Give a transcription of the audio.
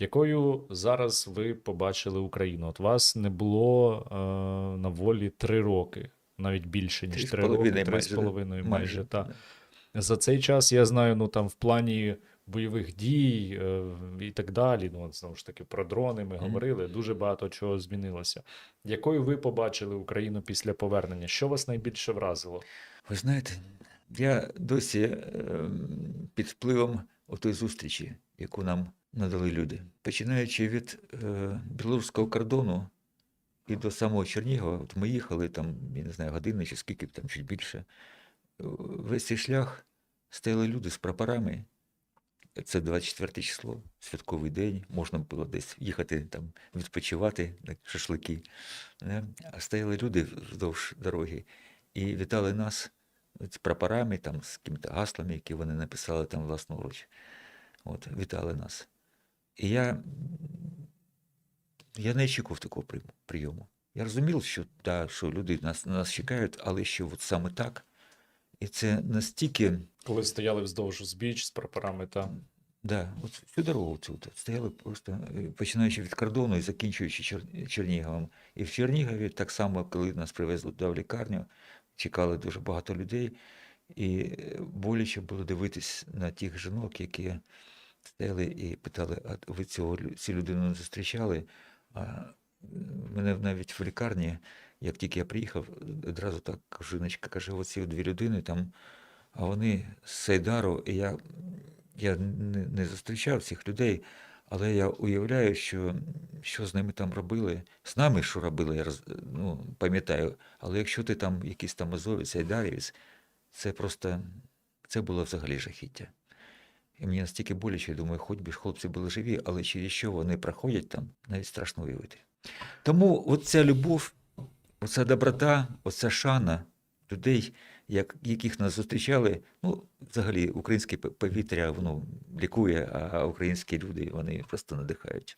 Якою зараз ви побачили Україну? От вас не було е, на волі три роки, навіть більше ніж Три роки, три з майже, половиною майже. Майже, Та. да. За цей час я знаю, ну там в плані бойових дій е, і так далі. Ну, знову ж таки, про дрони ми Мгм. говорили. Дуже багато чого змінилося. Якою ви побачили Україну після повернення? Що вас найбільше вразило? Ви знаєте, я досі ем, під впливом отої зустрічі, яку нам надали люди. Починаючи від е, білоруського кордону і до самого Чернігова, от ми їхали там, я не знаю, години чи скільки там чуть більше. Весь цей шлях стояли люди з прапорами. Це 24 число, святковий день, можна було десь їхати там відпочивати шашлики. А стояли люди вздовж дороги і вітали нас з прапорами, там, з якими-то гаслами, які вони написали там власноруч. От, вітали нас. І я, я не очікував такого прийому-. Я розумів, що, да, що люди нас, нас чекають, але що от саме так. І це настільки. Коли стояли вздовж узбіч з прапорами та Да, от всю дорогу цю стояли просто е, починаючи від кордону і закінчуючи Чер... Черніговом. І в Чернігові так само, коли нас привезли в лікарню, чекали дуже багато людей, і е, боляче було дивитись на тих жінок, які стояли і питали, а ви цього цю людину не зустрічали? А мене навіть в лікарні, як тільки я приїхав, одразу так жіночка каже: оці дві людини там, а вони з Сайдару, і я я не, не зустрічав цих людей, але я уявляю, що, що з ними там робили. З нами що робили, я роз, ну, пам'ятаю. Але якщо ти там якийсь там азовець, айдарівець, це просто це було взагалі жахіття. І мені настільки боляче, я думаю, хоч би ж хлопці були живі, але через що вони проходять там, навіть страшно уявити. Тому оця любов, оця доброта, оця шана людей, як, яких нас зустрічали, ну, взагалі, українське повітря, воно лікує, а українські люди, вони просто надихають.